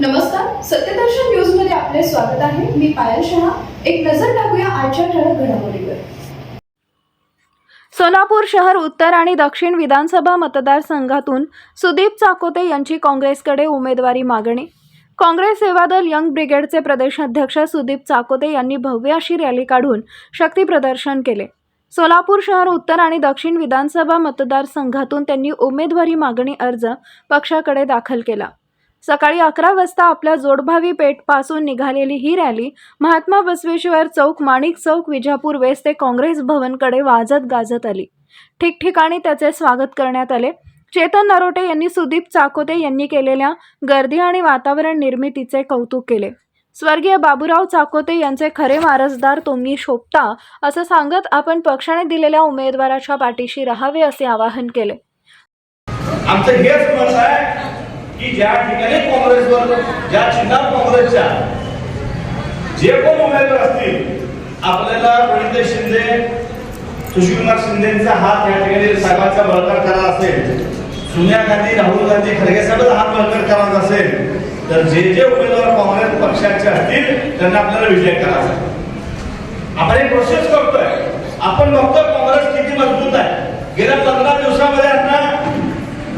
नमस्कार सत्यदर्शन न्यूजमध्ये आपले स्वागत आहे. मी पायल शहा. एक नजर टाकूया आजच्या ठळक घडामोडीवर. सोलापूर शहर उत्तर आणि दक्षिण विधानसभा मतदारसंघातून सुदीप चाकोते यांची काँग्रेसकडे उमेदवारी मागणी. काँग्रेस सेवादल यंग ब्रिगेडचे प्रदेशाध्यक्ष सुदीप चाकोते यांनी भव्य अशी रॅली काढून शक्तीप्रदर्शन केले. सोलापूर शहर उत्तर आणि दक्षिण विधानसभा मतदारसंघातून त्यांनी उमेदवारी मागणी अर्ज पक्षाकडे दाखल केला. सकाळी अकरा वाजता आपल्या जोडभावी पेठपासून निघालेली ही रॅली महात्मा बसवेश्वर चौक माणिक चौक विजापूर वेस्ट ते काँग्रेस भवनकडे वाजत गाजत आली. ठिकठिकाणी त्याचे स्वागत करण्यात आले. चेतन नरोटे यांनी सुदीप चाकोते यांनी केलेल्या गर्दी आणि वातावरण निर्मितीचे कौतुक केले. स्वर्गीय बाबूराव चाकोते यांचे खरे वारसदार तुम्ही शोभता असं सांगत आपण पक्षाने दिलेल्या उमेदवाराच्या पाठीशी राहावे असे आवाहन केले. आमचं हेच मत आहे की ज्या ठिकाणी काँग्रेसवर ज्या चिन्हात काँग्रेसच्या जे कोण उमेदवार असतील आपल्याला प्रणित शिंदे सुशीलकुमार शिंदेचा हात या ठिकाणी साहेबांचा बळकट करायचा असेल सोनिया गांधी राहुल गांधी खरगे साहेबांचा हात बळकट करायचा असेल तर जे जे उमेदवार काँग्रेस पक्षाचे असतील त्यांना आपल्याला विजय करायचा आपण एक प्रोसेस करतोय. आपण बघतोय काँग्रेस किती मजबूत आहे. गेल्या पंधरा दिवसामध्ये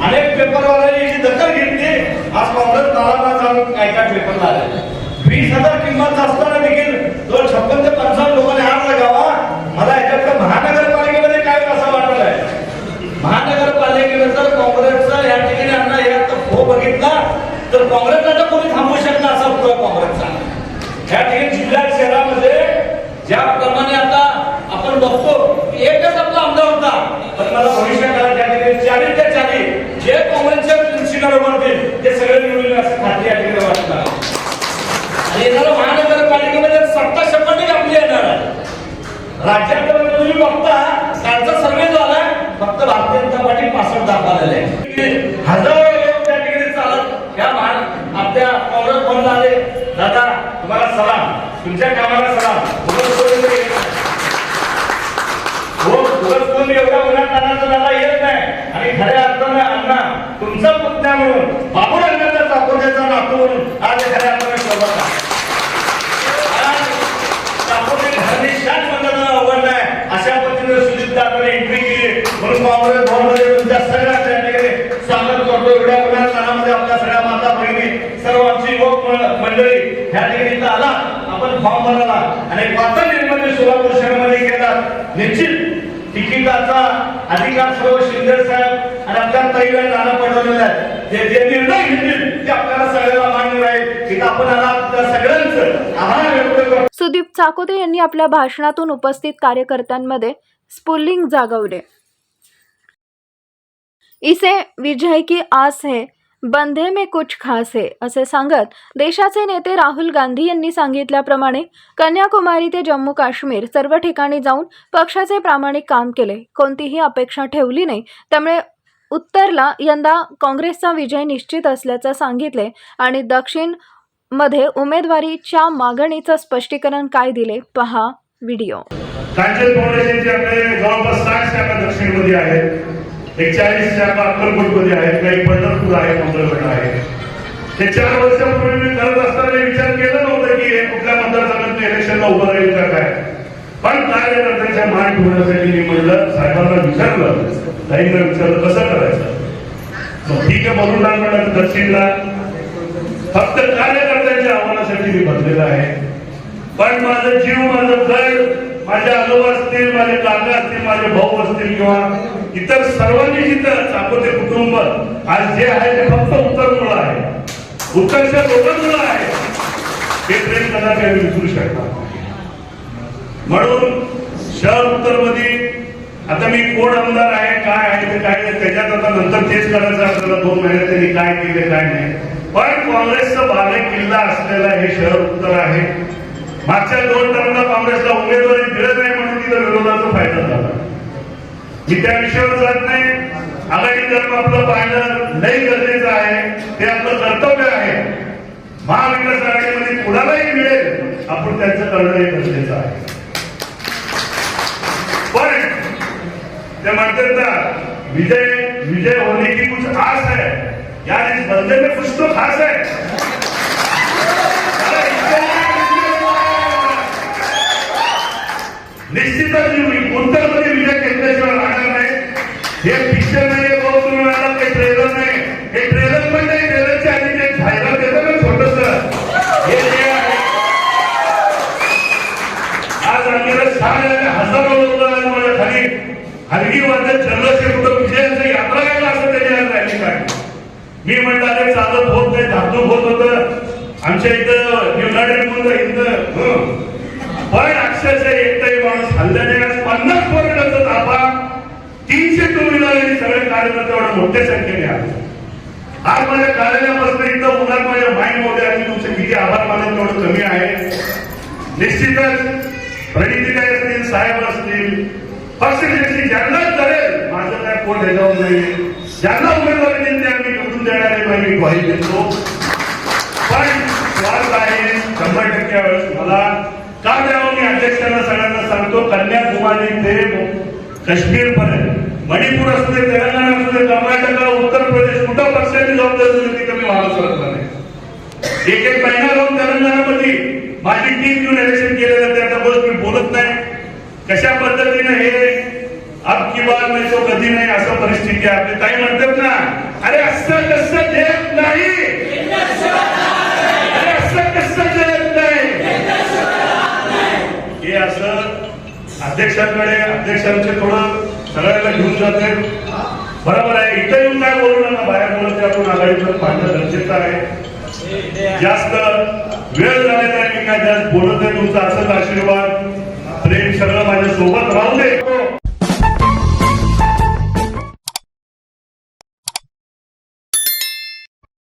अनेक पेपरवाले घेतले. आज काँग्रेस नावाला जाऊन काय काय पेपर आले वीस हजार किंमत असताना देखील दोन छप्पन ते पंचावन्न लोकांनी हात लगावा. मला याच्यात महानगरपालिकेमध्ये काय असं वाटत आहे महानगरपालिकेने जर काँग्रेसचा या ठिकाणी अण्णा यात हो बघितला. तर काँग्रेसला तर कोणी थांबवू शकणार असा होतोय काँग्रेसचा या ठिकाणी जिल्ह्यात शहरामध्ये ज्याप्रमाणे आता आपण बघतो एकच आपला आमदार होता. पण मला भविष्य काळात त्या ठिकाणी चाळीस ते चाळीस जे काँग्रेसच्या शिकार उभारतील ते सगळे निवडून येईल खात्री या ठिकाणी वाटतं. आणि येणाऱ्या महानगरपालिकेमध्ये सत्ता शंभर टक्के आपली येणार आहे. राज्यात म्हणजे तुम्ही बघता त्यांचा सर्वे झाला फक्त भारतीय जनता पार्टी पासष्ट दाखवलेले आहे. म्हणजे हजारो लोक त्या ठिकाणी चालत या महान आपल्या काँग्रेस भवनला आले. दादा तुम्हाला सलाम. तुमच्या कामाला सलाम. उगाच कोणी हो उगाच कोणी एवढ्या उन्हात तानाचं दादा येत नाही आणि खऱ्या अर्थाने अण्णा तुमचा पुतण्या म्हणून बाबूराजांचा चाकोऱ्याचा नातू म्हणून आज खऱ्या अर्थाने सोबत आहे आज चाकोरी घराने शाट बंधना अवघड नाही अशा पद्धतीने सुजित दादाने एंट्री केली म्हणून काँग्रेस भवनमध्ये तुमच्या सगळ्या त्या ठिकाणी स्वागत करतो. एवढ्या सणामध्ये आपल्या सगळ्या माता बहिणी सर्व आमची मंडळी ठिकाणी इथं आला. आपण फॉर्म आणि निर्माण सोलापूर शहरामध्ये केला निश्चित तिकिटाचा अधिकार सर्व शिंदे साहेब आणि आपल्या नाना पडवलेला आहे. जे जे निर्णय घेतील ते आपल्याला सगळ्याला मान्य राहील. इथं आपण आला. सगळ्यांचं आभार व्यक्त करतो. सुदीप चाकोते यांनी आपल्या भाषणातून उपस्थित कार्यकर्त्यांमध्ये स्पुल्लिंग जागवले. इसे विजय की आस है बंधे में कुछ खास है असे सांगत देशाचे नेते राहुल गांधी यांनी सांगितल्याप्रमाणे कन्याकुमारी ते जम्मू काश्मीर सर्व ठिकाणी जाऊन पक्षाचे प्रामाणिक काम केले. कोणतीही अपेक्षा ठेवली नाही. त्यामुळे उत्तरला यंदा काँग्रेसचा विजय निश्चित असल्याचं सांगितले आणि दक्षिणमध्ये उमेदवारीच्या मागणीचं स्पष्टीकरण काय दिले पहा व्हिडिओ. कांचन शाखा आहेत एक चाळीस शाखा अक्कलकोटमध्ये आहेत काही पंढरपूर आहे मंगळगड आहे. हे चार वर्षापूर्वी मी करत असताना विचार केला नव्हता की हे कुठल्या मतदारसंघात इलेक्शनला उभं राहील का काय. पण कार्यकर्त्यांच्या मान ठेवण्यासाठी मी म्हणलं साहेबांना विचारलं ताईंना विचारलं कसं करायचं? ठीक आहे बोलून टाकलं दक्षिणला फक्त कार्यकर्त्यांच्या आव्हानासाठी मी बसलेला आहे. पण माझं जीव माझं घर माझ्या आजोबा असतील माझे काका असतील माझे भाऊ असतील किंवा इतर सर्वांनी जिथं चाकोते कुटुंब आज जे आहे ते फक्त उत्तरमुळं आहे. उत्तरच्या लोकांमुळं आहे. हे प्रेम कदा काही विसरू शकणार म्हणून शहर उत्तरमध्ये आता मी कोण आमदार आहे काय आहे ते काय नाही त्याच्यात आता नंतर तेच करायचं आपल्याला दोन महिन्यात त्यांनी काय केले काय नाही. पण काँग्रेसचं बाले किल्ला असलेला हे शहर उत्तर आहे. मागच्या दोन टर्मला काँग्रेसला उमेदवारी मिळत नाही म्हणून तिथं विरोधाचा फायदा झाला. मी त्या विषयावर जात नाही. आघाडी धर्म आपलं पाहणं लई गरजेचं आहे. ते आपलं कर्तव्य आहे. महाविकास आघाडीमध्ये कुणालाही मिळेल आपण त्यांचं करणं हे गरजेचं आहे. पण ते म्हणतात ना विजय विजय होने की कुछ आस है यार इस बंदे में कुछ तो खास है हे पिक्चर म्हणजे भाऊ तुम्ही मला काही ट्रेलर नाही. हे ट्रेलर पण नाही ट्रेलरच्या आधी ते फायदा देतो ना छोटस. हे जे आहे. आज आणलेलं छान आहे हजारो लोक आहेत माझ्या खाली. हलगी माझ्या चंद्रशेखर कुठं विजयाचं यात्रा काय असं त्याच्या राहिली काय मी म्हणलं अरे चालत होत नाही धातू होत होत. आमच्या इथं निवडाडे म्हणून इथं पण अक्षरशः एकटाही माणूस हल्ल्याने पन्नास पर्यंत ताबा तीनशे टू व्हीलर आणि सगळे कार्यकर्ते एवढ्या मोठ्या संख्येने आले. आज माझ्या कार्यालयापासून इथं उन्हात माझ्या माइंडमध्ये आणि तुमचे किती आभार मानत तेवढं कमी आहे. निश्चितच प्रणितीताई असतील साहेब असतील पक्षश्रेष्ठी ज्यांना करेल माझं काय कोण ह्याच्यावर नाही. ज्यांना उमेदवारी देईल ते आम्ही निवडून देणार आहे मी ग्वाही देतो. पण स्वार्थ आहे शंभर टक्के वेळेस मला का द्यावं मी अध्यक्षांना सगळ्यांना सांगतो कन्याकुमारी ते काश्मीर मणिपूर असू दे तेलंगणा असू दे कर्नाटक उत्तर प्रदेश कुठं पक्षाची जबाबदारी दिली कमी महाराष्ट्रात नाही. एक एक महिना राहून तेलंगणामध्ये माझी टीम घेऊन इलेक्शन केलं जाते आता बस मी बोलत नाही. कशा पद्धतीने हे अब की बार नाही तो कधी नाही असं परिस्थिती आहे. आपली ताई म्हणतात ना अरे असं कसं देत नाही? अध्यक्षांकडे अध्यक्षांचे थोडं सगळ्यांना घेऊन जाते. बरोबर आहे इथं येऊन काय बोलू ना बाहेर बोलते आपण आघाडीचं पाहणं गरजेचं आहे. जास्त वेळ झालेला आहे मी काय जास्त बोलत आहे तुमचा असंच आशीर्वाद प्रेम सगळं माझ्या सोबत राहू दे.